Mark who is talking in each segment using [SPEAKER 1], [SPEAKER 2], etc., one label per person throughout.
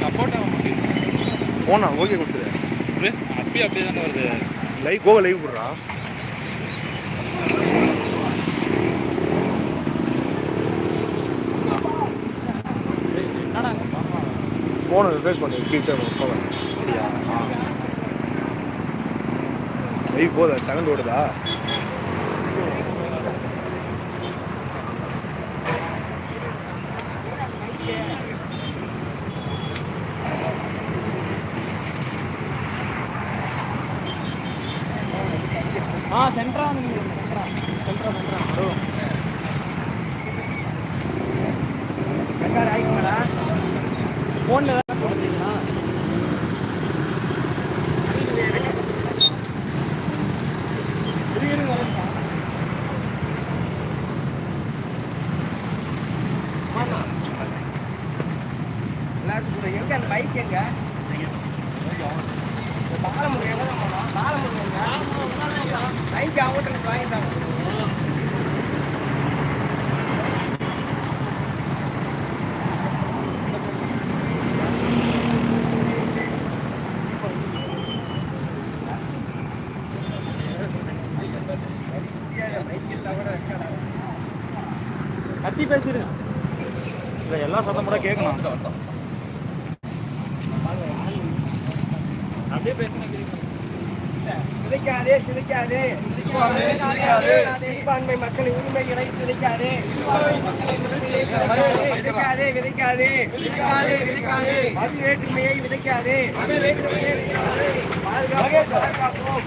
[SPEAKER 1] Support ஆக மாட்டேங்குது
[SPEAKER 2] போனா ஓகே கொடுத்துரு.
[SPEAKER 1] அப்பயும் அப்படியே தானே வருது.
[SPEAKER 2] லைவ் கோவா லைவ்
[SPEAKER 1] என்னடா
[SPEAKER 2] ஃபோனை ரிப்ளேஸ் பண்ணி ஃபீச்சர் கோவா
[SPEAKER 1] அப்படியா?
[SPEAKER 2] லைவ் போதா செகண்ட் ஓடுதா
[SPEAKER 1] கத்தி பேசிடுங்க இல்லை எல்லா சத்தம் கூட கேட்கணும். அப்படியே
[SPEAKER 3] சிதைக்காதே சிதைக்காதே சிறுபான்மை மக்களின் உரிமைகளை சிதைக்காதே விதைக்காதே விதைக்காதே. மது வேற்றுமையை விதைக்காதே. பாதுகாப்போம் பாதுகாப்போம்.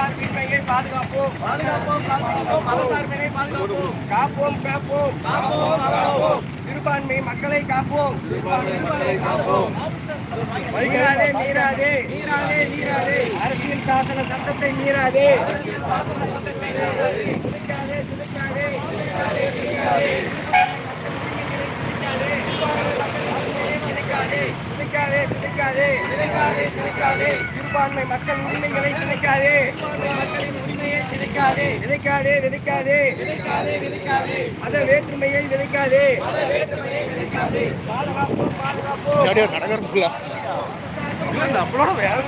[SPEAKER 3] மதசார்பின்மையை பாதுகாப்போம். பாதுகாப்போம் காப்போம் மதசார்பினை பாதுகாப்போம். காப்போம் காப்போம். காப்போம் காப்போம். சிறுபான்மை மக்களை காப்போம். காப்போம். மீறாதே மீறாதே. மீறாதே மீறாதே. அரசியல் சாசன சட்டத்தை மீறாதே. சிதைக்காதே சிதைக்காதே சிதைக்காதே சிதைக்காதே சிதைக்காதே. சிதைக்காதே சிதைக்காதே. சிதைக்காதே சிதைக்காதே. சிறுபான்மை மக்கள் உரிமைகளை சிதைக்காதே. சிதைக்காதே விதைக்காதே விதைக்காதே. விதைக்காதே விதைக்காதே மத வேற்றுமையை விதைக்காதே. பாதுகாப்போம் பாதுகாப்போம்.
[SPEAKER 2] நடக்கிறதுல
[SPEAKER 1] நம்மளோட வேலை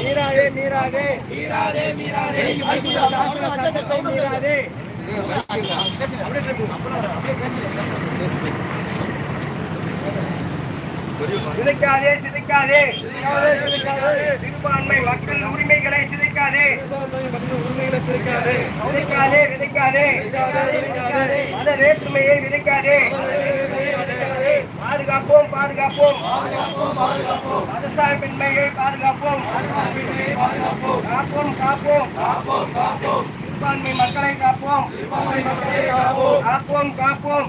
[SPEAKER 3] மீறாதே மீறாதே மீறாதே மீறாதே. மீறாதே சிதைக்காதே சிதைக்காதே. சிறுபான்மை மக்கள் உரிமைகளை சிதைக்காதே. விதைக்காதே விதைக்காதே மத வேற்றுமையை விதைக்காதே. பாதுகாப்போம் பாதுகாப்போம். மதசார்பின்மையை பாதுகாப்போம். காப்போம் காப்போம். சிறுபான்மை மக்களை காப்போம் காப்போம் காப்போம்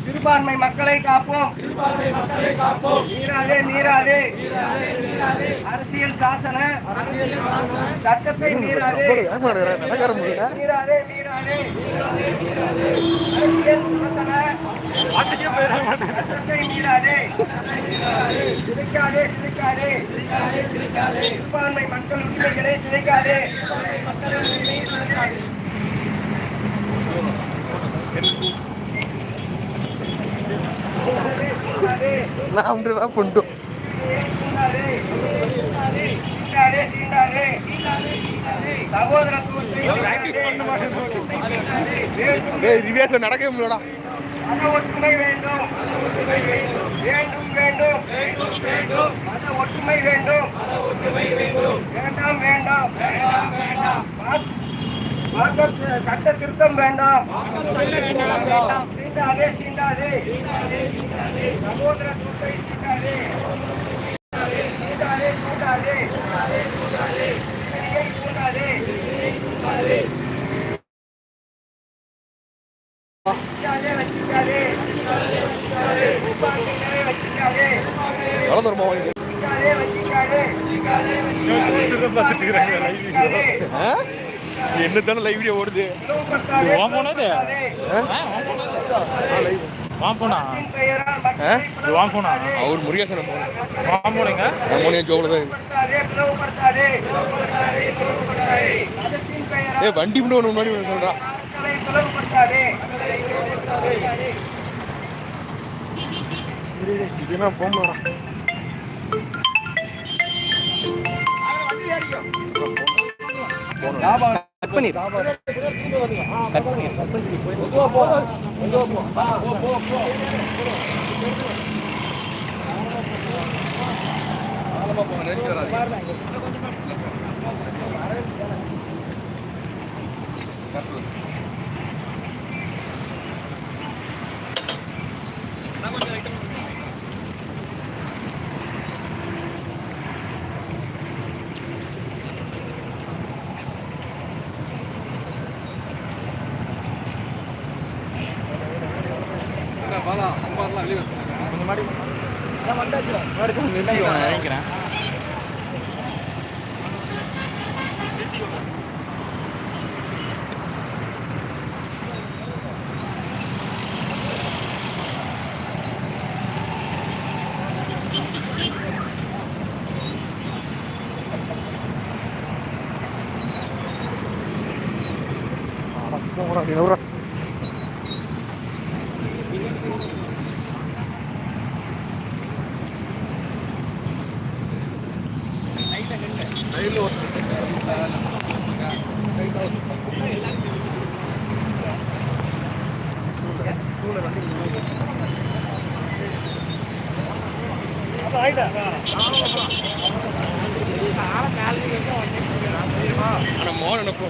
[SPEAKER 3] சிறுபான்மை மக்களை காப்போம் மீறாதே மீறாதே அரசியல் சாசன சட்டத்தை மீறாதே
[SPEAKER 2] நடக்கிற முடியல
[SPEAKER 3] மீறாதே மீறாதே அரசியல் சாசன சட்டத்தை மீறாதே சிதைக்காதே சிதைக்காதே சிறுபான்மை மக்கள் உரிமைகளை சிதைக்காதே.
[SPEAKER 2] நான் அப்படின்னா பண்ணிட்டோம் டேய் ரிவேஸ்ல நடக்கவே முடியலடா.
[SPEAKER 3] மத ஒற்றுமை வேண்டும். வேண்டும் வேண்டும். மத ஒற்றுமை வேண்டும். வேண்டாம் வேண்டாம். மார்க்க சட்ட திருத்தம் வேண்டாம். சீண்டாதே சீண்டாதே. சகோதரத்துவத்தை சீண்டாதே.
[SPEAKER 2] வளர்ந்துருமா வாங்கி என்ன தானே லைவ் வீடியோ ஓடுது
[SPEAKER 1] உன் போனது இது? வான் போனா
[SPEAKER 2] ஆ?
[SPEAKER 1] வான் போனா
[SPEAKER 2] அவர் முருகேசன் போன
[SPEAKER 1] வான் போனீங்க
[SPEAKER 2] நான் மோனியா ஜோவில் தான் ஏ வண்டி மட்டும் ஒன்று முன்னாடி ஒன்று சொல்றா போகலாம்
[SPEAKER 1] கட் பண்ணி கட் பண்ணி கட் பண்ணி கொஞ்சம் இறங்கிக்கிறேன்
[SPEAKER 2] नको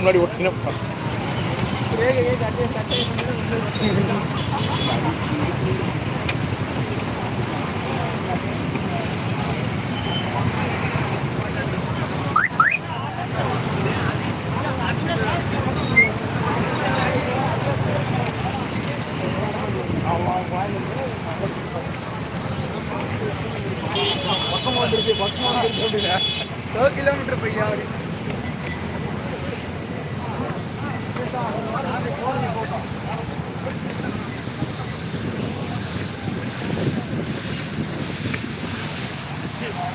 [SPEAKER 2] மோன் நினைப்போம் வண்டி இன்னும் முன்னாடி ஓட்டினா
[SPEAKER 3] கிலோமீட்டர்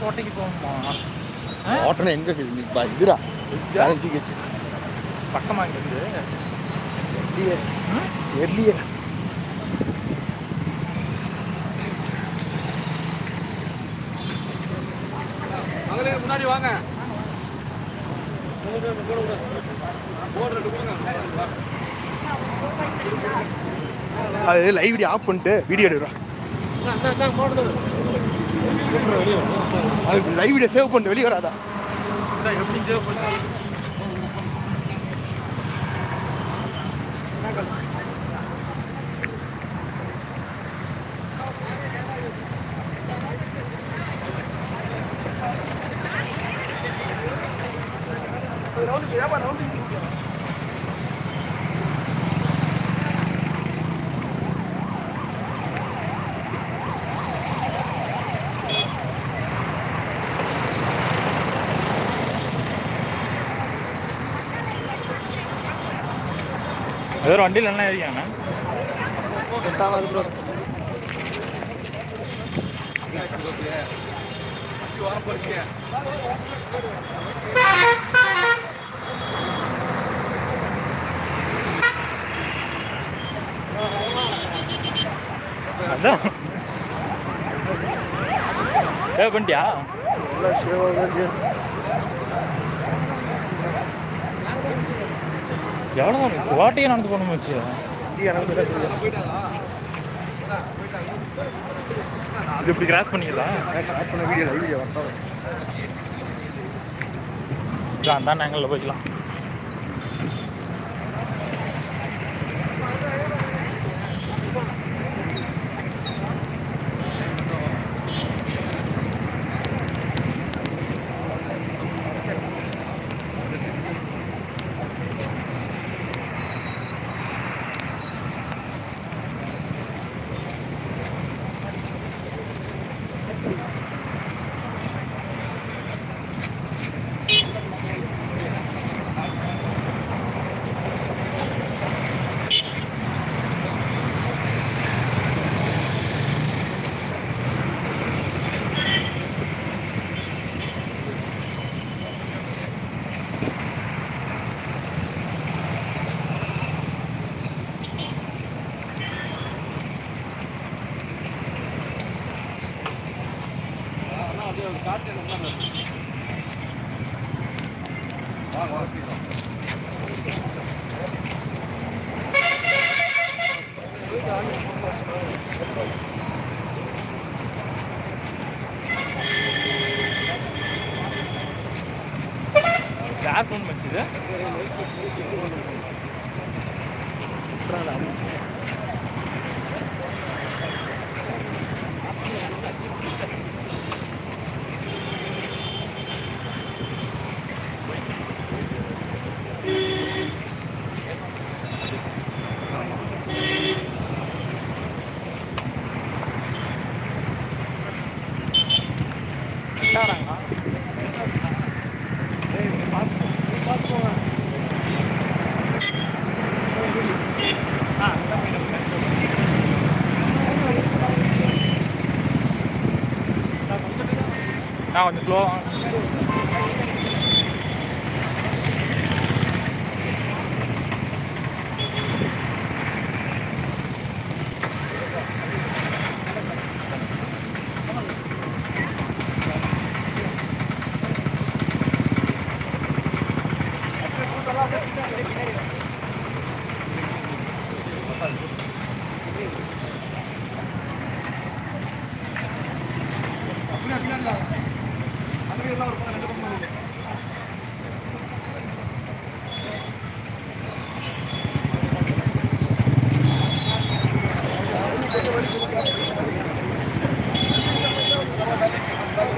[SPEAKER 1] கோட்டைக்கு போகணுமா
[SPEAKER 2] ஓட்டணும் எங்க இருக்குது? நீ பா- இதுடா ஜாலஞ்சி கேச்சு
[SPEAKER 1] பக்கமா இங்கிருந்து
[SPEAKER 2] எர்லியே
[SPEAKER 1] முன்னாடி வாங்க
[SPEAKER 2] அது லைவ் வீடியோ ஆஃப் பண்ணிட்டு வீடியோ எடுக்கிறா அது லைவ் வீடியோ சேவ் பண்ணிட்டு வெளியே வராதா?
[SPEAKER 1] எப்படி சேவ் பண்ண? ஏதோ ஒரு வண்டியில் என்ன ஏறிக்காங்க அதான் சேவ் பண்ணிட்டியா எவ்வளோ வாட்டியே நடந்து போகணும் வச்சு
[SPEAKER 2] இது
[SPEAKER 1] இப்படி கிராஸ் பண்ணிக்கலாம்
[SPEAKER 2] கிராஸ் பண்ண வீடியோ வீடியோ
[SPEAKER 1] அந்த ஆங்கிளில் போய்க்கலாம். عارفه المسجد ده؟ நான் கொஞ்சம் ஸ்லோவாக ஆ என்ன?